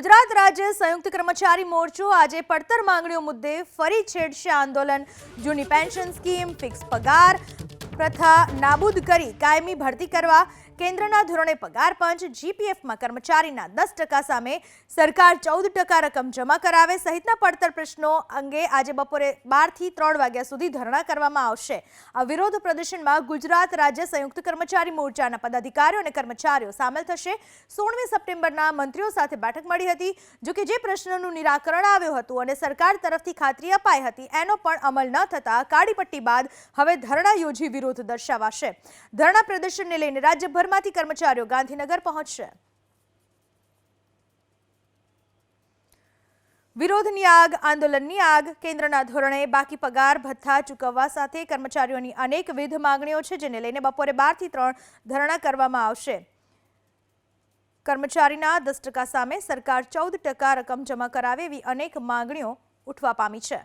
ગુજરાત રાજ્ય સંયુક્ત કર્મચારી મોરચો આજે પડતર માંગણીઓ મુદ્દે ફરી છેડશે આંદોલન. જૂની પેન્શન સ્કીમ, ફિક્સ પગાર પ્રથા નાબૂદ કરી કાયમી ભરતી કરવા કેન્દ્રના ધોરણે પગાર પંચ જીપીએફમાં કર્મચારીના દસ ટકા સામે સરકાર ચૌદ ટકા રકમ જમા કરાવે સહિતના પડતર પ્રશ્નો અંગે આજે બપોરે બારથી ત્રણ વાગ્યા સુધી ધરણા કરવામાં આવશે. આ વિરોધ પ્રદર્શનમાં ગુજરાત રાજ્ય સંયુક્ત કર્મચારી મોરચાના પદાધિકારીઓ અને કર્મચારીઓ સામેલ થશે. સોળમી સપ્ટેમ્બરના મંત્રીઓ સાથે બેઠક મળી હતી જોકે જે પ્રશ્નનું નિરાકરણ આવ્યું હતું અને સરકાર તરફથી ખાતરી અપાઈ હતી, એનો પણ અમલ ન થતાં કાળી પટ્ટી બાદ હવે ધરણા યોજી વિરોધ દર્શાવાશે. ધરણા પ્રદર્શનને લઈને રાજ્યભરમાંથી કર્મચારીઓ ગાંધીનગર પહોંચશે. વિરોધની આગ, આંદોલનની આગ, કેન્દ્રના ધોરણે બાકી પગાર, ભથ્થા ચૂકવવા સાથે કર્મચારીઓની અનેકવિધ માંગણીઓ છે, જેને લઈને બપોરે બારથી ત્રણ ધરણા કરવામાં આવશે. કર્મચારીના દસ ટકા સામે સરકાર ચૌદ ટકા રકમ જમા કરાવે એવી અનેક માંગણીઓ ઉઠવા પામી છે.